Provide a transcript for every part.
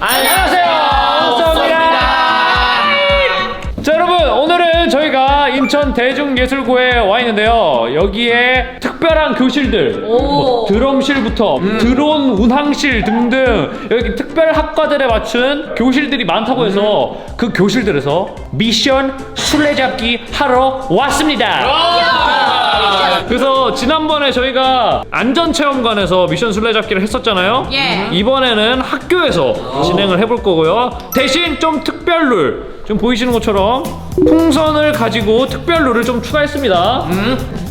안녕하세요. 옥성입니다. 자 여러분 오늘은 저희가 인천 대중예술고에 와 있는데요. 여기에 특별한 교실들, 뭐 드럼실부터 드론 운항실 등등 여기 특별 학과들에 맞춘 교실들이 많다고 해서 그 교실들에서 미션 술래잡기 하러 왔습니다. 그래서 지난번에 저희가 안전체험관에서 미션 술래잡기를 했었잖아요. 예. 이번에는 학교에서 진행을 해볼 거고요. 대신 좀 특별 룰, 좀 보이시는 것처럼 풍선을 가지고 특별 룰을 좀 추가했습니다.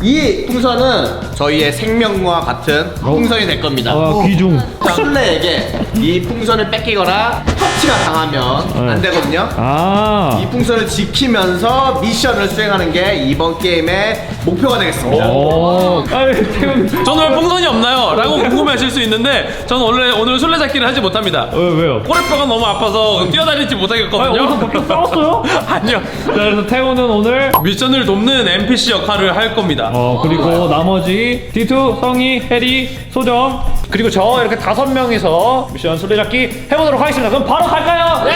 이 풍선은 저희의 생명과 같은 풍선이 될 겁니다. 아, 귀중. 자, 술래에게 이 풍선을 뺏기거나 터치가 당하면 안 되거든요. 아. 이 풍선을 지키면서 미션을 수행하는 게 이번 게임의 목표가 되겠습니다. 오. 아니, 태훈. 저는 왜 풍선이 없나요? 라고 궁금해하실 수 있는데 저는 원래 오늘 술래잡기를 하지 못합니다 왜, 왜요? 꼬리뼈가 너무 아파서 뛰어다니지 아니, 못하겠거든요 밖에 싸웠어요? 아니요 자, 그래서 태훈은 오늘 미션을 돕는 NPC 역할을 할 겁니다 어 그리고 나머지 D2, 성희, 해리, 소정 그리고 저 이렇게 다섯 명이서 미션 술래잡기 해보도록 하겠습니다. 그럼 바로 갈까요? 네!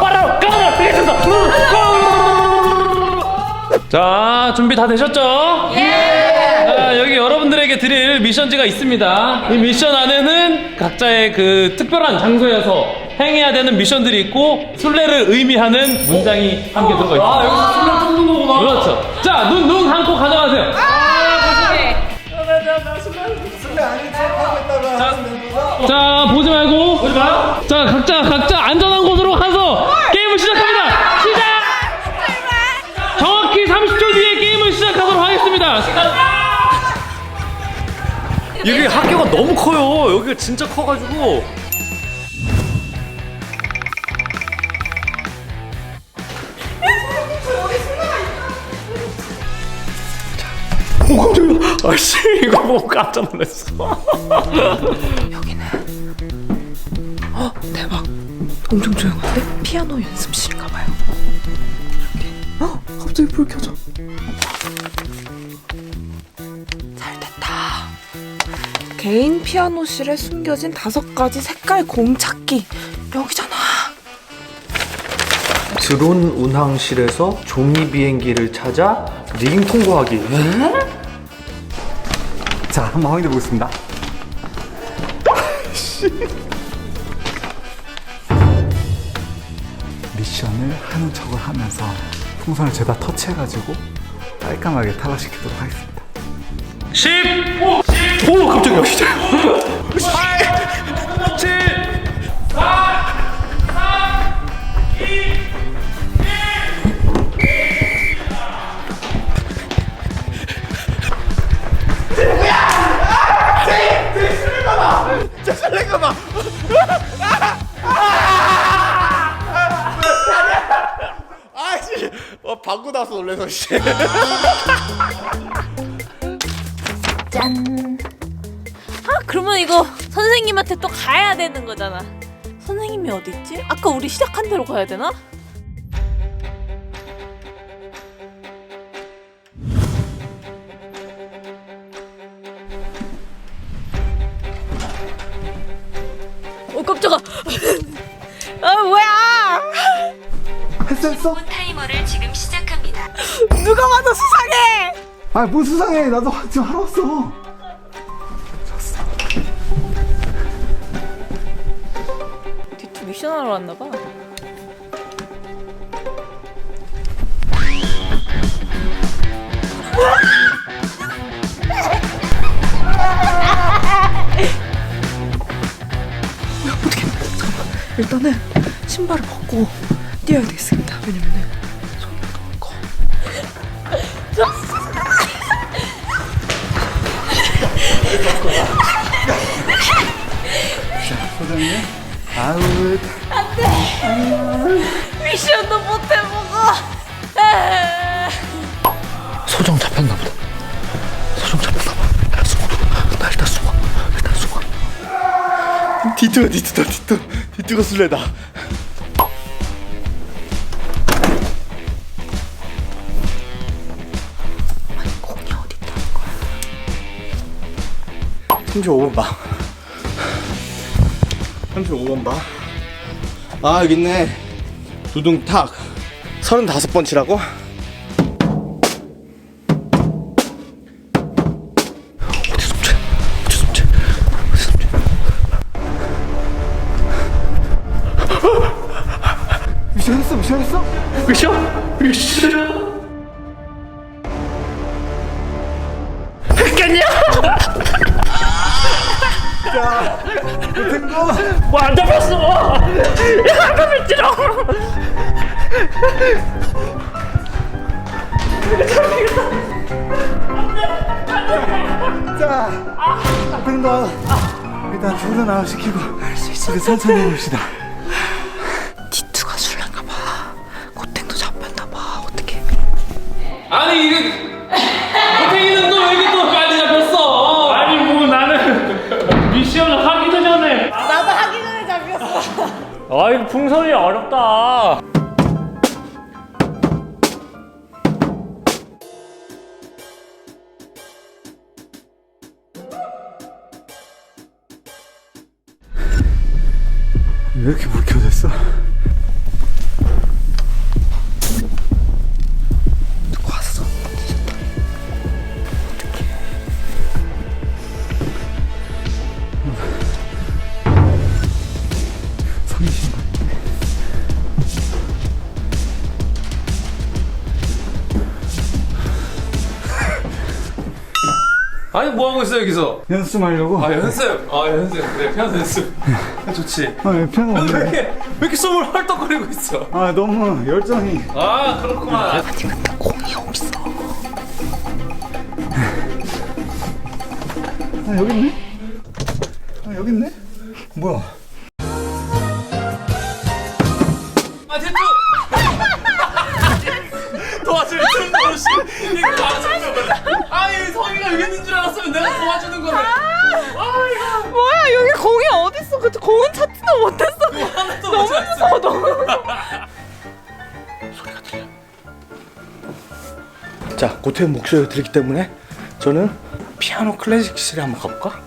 바로 가보도록 하겠습니다. 자 준비 다 되셨죠? 예! 여기 여러분들에게 드릴 미션지가 있습니다 이 미션 안에는 각자의 그 특별한 장소에서 행해야 되는 미션들이 있고 술래를 의미하는 문장이 함께 들어가 있습니다 아 여기서 술래 뽑는 거구나 그렇죠 자 눈 눈 감고 가져가세요 자 보지 말고 보지 마요. 자 각자 각자 안전한 곳으로 가서 게임을 시작합니다. 시작. 정확히 30초 뒤에 게임을 시작하도록 하겠습니다. 여기 학교가 너무 커요. 여기가 진짜 커가지고. 아씨 이거 보고 깜짝 놀랐어. 대박. 엄청 조용한데? 피아노 연습실인가 봐요. 이렇게. 어? 갑자기 불 켜져. 잘 됐다. 개인 피아노실에 숨겨진 다섯 가지 색깔 공찾기. 여기잖아. 드론 운항실에서 종이 비행기를 찾아 링 통과하기. 자, 한번 확인해 보겠습니다. 미션을 하는 척을 하면서 풍선을 죄다 터치해가지고 깔끔하게 탈락시키도록 하겠습니다. 10, 오 깜짝이야 진짜. 7, 어, 방구 나서 놀래서 씨. 아 그러면 이거 선생님한테 또 가야 되는 거잖아. 선생님이 어디 있지? 아까 우리 시작한 대로 가야 되나? 지금 시작합니다. 누가 봐도 수상해. 아, 뭐 수상해. 나도 지금 하러 왔어. 뒤투 미션 하러 왔나 봐. 어떻게? 잠깐만. 일단은 신발을 벗고 뛰어야 되겠습니다. 왜냐면은 아우, 미션도 못 해보고. 소정 잡혔나 보다. 소정 잡혔나 봐. 나 숨어. 나 일단 숨어. 일단 숨어. 디트가 디트다, 디트. 디트가 술래다. 공이 어디 있다는 거야? 35번 봐. 35번 봐. 아 여기 있네 두둥탁 35번 치라고? 어디 숨지? 어디 숨지? 어디 숨지? 미션 했어 미션 했어? 미션 미션 못한 거 뭐 안 잡혔어 야 잡혔지롱 자, 못한 거 일단 둘은 나와 시키고 우리 천천히 해봅시다 디투가 술래인가 봐. 고탱도 잡혔나 봐. 어떡해. 아니 이게 아 이거 풍선이 어렵다 뭐 하고 있어 여기서? 연습하려고 아 연습. 아 연습. 그래 피아노 연습. 좋지. 아, 왜 피아노 왜 이렇게 왜 이렇게 숨을 헐떡거리고 있어? 아 너무 열정이 아 그렇구만. 아니 근데 공이 없어. 아 여기 있네? 아 여기 있네? 뭐야 자 고태의 목소리가 들리기 때문에 저는 피아노 클래식실에 한번 가볼까?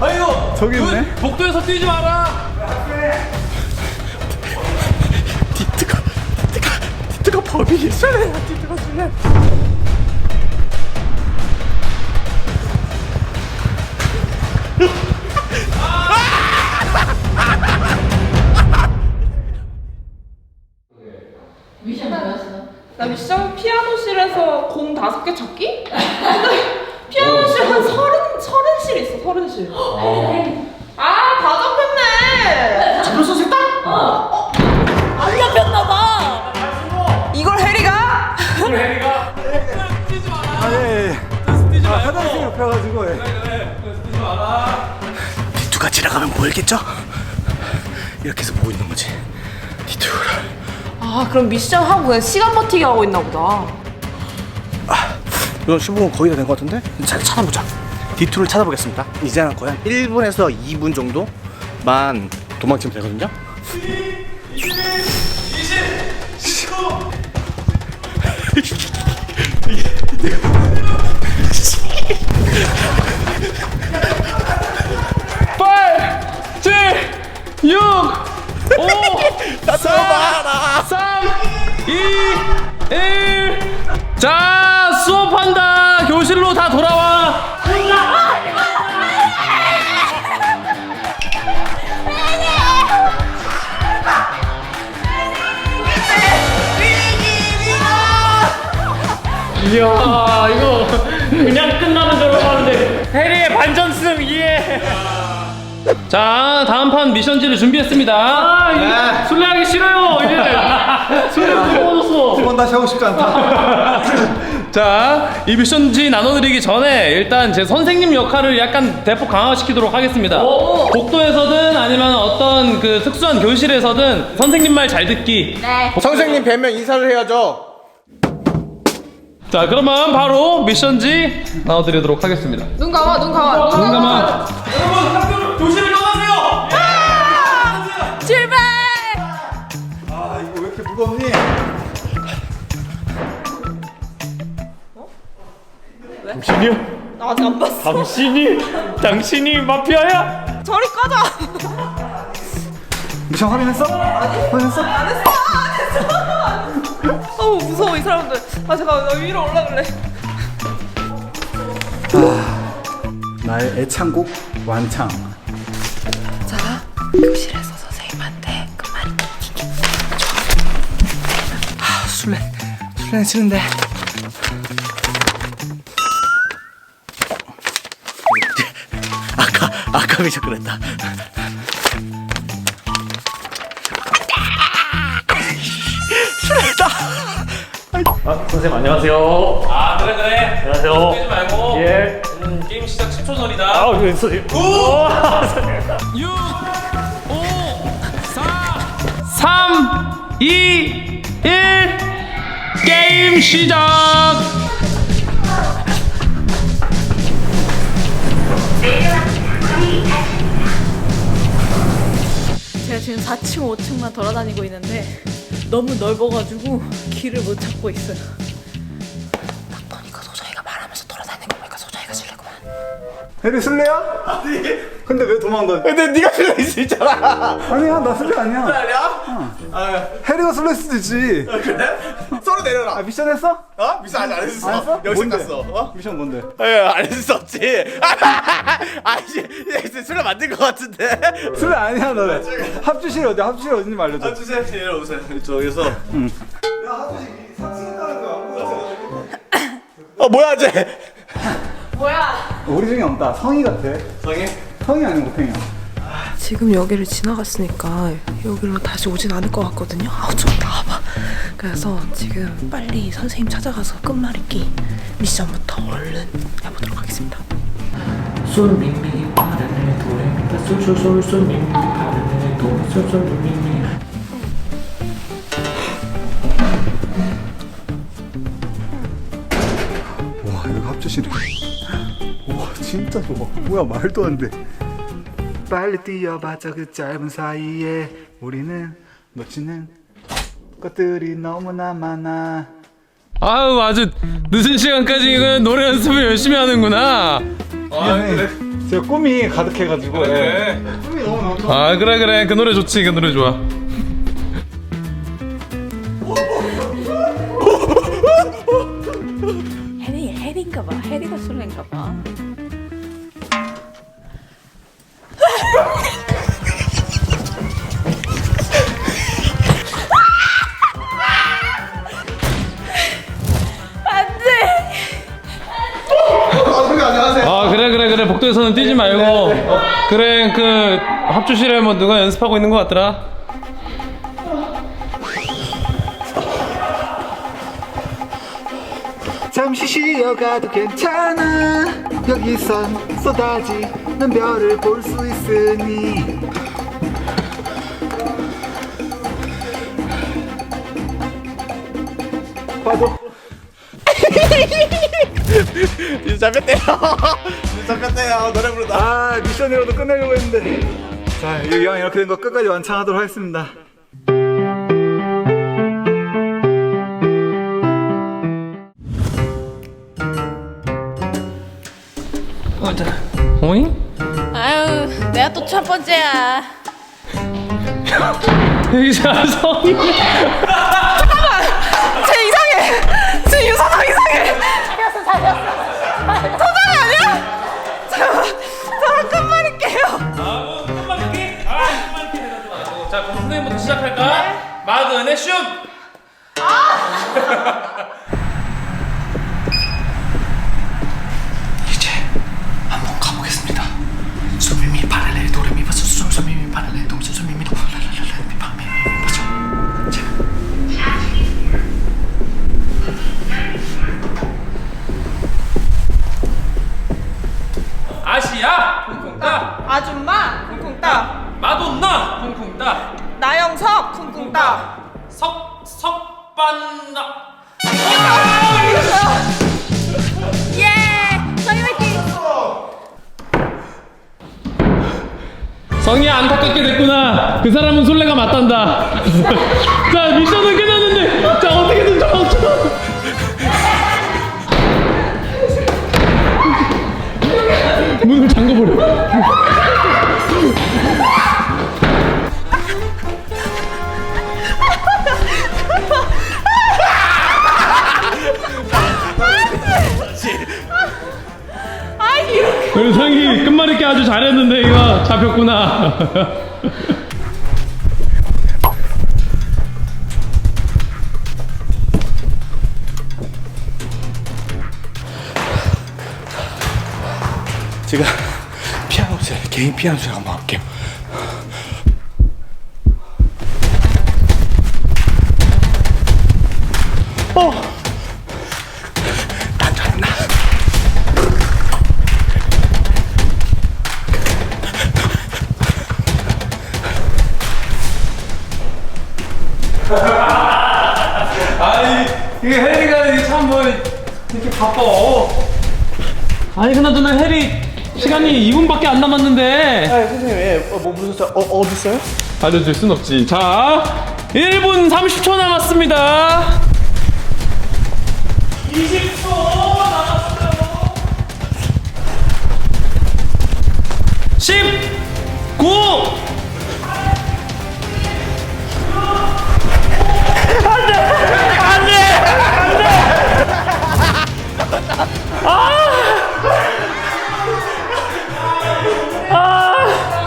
아이고 저기 있네? 그 복도에서 뛰지 마라. 디트가 디트가 디트가 법이 술래야 디트가 술래 나 미션 피아노실에서 공 다섯 개 찾기? 근데 피아노실 한 서른 서른 실 있어 서른 실. 아다 잡혔네. 잡혔어 색다? 안 잡혔나 봐. 이걸 해리가? 뛰지 마라. 아 예 뛰지 아, 말고. 화장실 옆에 가지고 예. 그래 그래 뛰지 마라. 디투가 지나가면 보이겠죠? 이렇게 해서 보고 있는 거지 디투를 아 그럼 미션 하고 그냥 시간 버티기 하고 있나 보다. 이건 15분 거의 다 된 것 같은데? 잘 찾아보자. 디투를 찾아보겠습니다. 이제는 거의 한 1분에서 2분 정도만 도망치면 되거든요. 8 7 6 5 4 3 2 1 자, 수업한다. 교실로 다 돌아와. 이야, 이거 그냥 끝나는 줄 알았는데 해리의 반전승 이해. 자 다음 판 미션지를 준비했습니다. 아, 이거 술래하기 싫어요. 이제 술래 무거워졌어. 두번 다시 하고 싶지 않다 자, 이 미션지 나눠드리기 전에 일단 제 선생님 역할을 약간 대폭 강화시키도록 하겠습니다. 복도에서든 아니면 어떤 그 특수한 교실에서든 선생님 말 잘 듣기. 선생님 뵈면 인사를 해야죠 자, 그러면 바로 미션지 나눠드리도록 하겠습니다. 눈 감아 눈 감아 눈 잠깐만. 여러분, 학교 교실을 떠 정신이요? 나나 아직 안 봤어. 당신이 당신이 마피아야? 저리 꺼져. 미션 확인했어? 확인했어? 어우 무서워 이 사람들. 아 잠깐 나 위로 올라갈래. 나의 애창곡 완창 자, 교실에서 선생님한테 그 말. 아, 술래. 술래는 치는데. 아까 미션 그랬다. 아, 선생님 안녕하세요. 아 그래 그래 안녕하세요. 깨지 말고 예. 음, 게임 시작 10초 전이다 아, 선생님. 6 5 4 3 2 1 게임 시작 제가 지금 4층, 5층만 돌아다니고 있는데 너무 넓어가지고 길을 못 찾고 있어요. 보니까 소정이가 말하면서 돌아다니는 거 보니까 소정이가 실례구만. 해리 술래야? 아니 근데 왜 도망가? 근데 네가 있을 수 있잖아. 아니야 나 술래 아니야 아니야? 아, 해리가 술래일 수도 있지 그래? 서로 내려라. 아 미션 했어? 어? 미션 아직 안 했어. 안 했어? 여기서 뭔데? 갔어. 어? 미션 뭔데? 에, 안 했을 수 없지. 아이씨, 얘 술래 만든 것 같은데. 술래 아니야 너 합주실 어디 합주실 어딘지 알려줘 아, 주세요. 내려오세요. 저기서. 응. 어, 뭐야, 쟤? 우리 중에 없다 성희 같아 성희? 성희 아니면 고팽이야 지금 여기를 지나갔으니까 여기로 다시 오진 않을 것 같거든요. 아우 좀 나와봐. 그래서 지금 빨리 선생님 찾아가서 끝말잇기 미션부터 얼른 해보도록 하겠습니다. 솔미미 파란의 도레미파 솔솔솔 솔미미 파란의 도 솔솔 미미 와 여기 합주실이 와 진짜 좋아 뭐야 말도 안돼 빨리 뛰어봤자 그 짧은 사이에. 우리는 놓치는 것들이 너무나 많아. 아유 아주 늦은 시간까지 이거 노래 연습을 열심히 하는구나. 아, 제가 꿈이 가득해가지고. 예. 꿈이 너무 많아 아 그래 그래. 그 노래 좋지 그 노래 좋아 그래 복도에서는 뛰지 말고. 어, 그래 그 합주실에 뭐 누가 연습하고 있는 것 같더라? 잠시 쉬어가도 괜찮아. 여기선 쏟아지는 별을 볼 수 있으니 이제 잡혔대요. 이제 잡혔대요. 노래 부르다. 아 미션이라도 끝내려고 했는데 자 이왕 이렇게 된 거 끝까지 완창하도록 하겠습니다 오잉? 아유, 내가 또 첫 번째야. 여기 잘 성이 쟤 이상해. 쟤 유사상 이상해. 선생님부터 시작할까? 마그네 슛! 이 성이 안타깝게 됐구나 그 사람은 솔레가 맞단다 자 미션은 끝났는데 자 어떻게든 좀 멈춰 문을 잠궈버려. 그래서 상이 끝말잇기 아주 잘했는데 이거 잡혔구나. 제가 피아노실 개인 피아노실 한번 할게요. 이렇게 바빠. 아니 그나저나 해리 시간이 2분밖에 안 남았는데 아 선생님 예, 어, 뭐 부르셨어요? 어 어디 있어요? 알려줄 순 없지. 자 1분 30초 남았습니다. 20초 남았어요. 10 9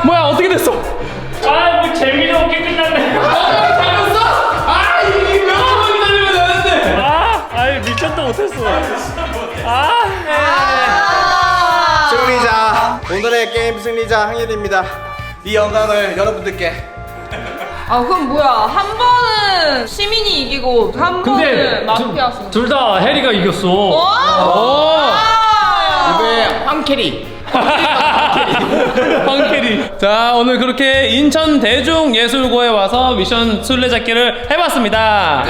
뭐야 어떻게 됐어? 아 뭐 재미도 없게 끝났네. 잘했어? 아 이게 몇 번만 기다리면 되는데. 아, 아이 미션도 못했어. 승리자 오늘의 게임 승리자 항예리입니다. 이 영광을 여러분들께 아 그럼 뭐야 한 번은 시민이 이기고 한 번은 마피아스 둘 다 해리가 이겼어. 오! 아, 이번에 황캐리 황캐리. 자 오늘 그렇게 인천 대중예술고에 와서 미션 술래잡기를 해봤습니다.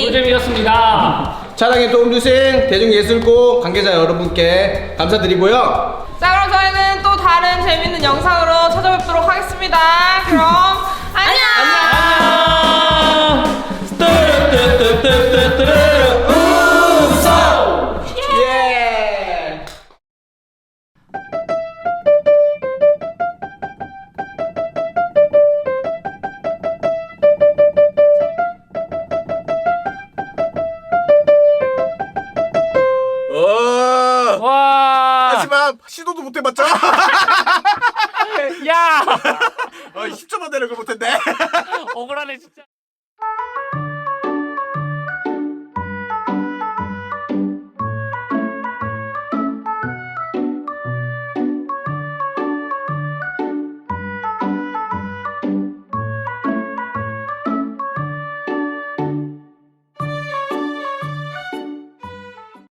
꿀잼이었습니다. 차량에 도움 주신 대중예술고 관계자 여러분께 감사드리고요. 자 그럼 저희는 또 다른 재밌는 영상으로 찾아뵙도록 하겠습니다 그럼 안녕 안녕. 시도도 못 해봤죠? 야. 어, 10초만 내는 걸 못했네. 억울하네 진짜.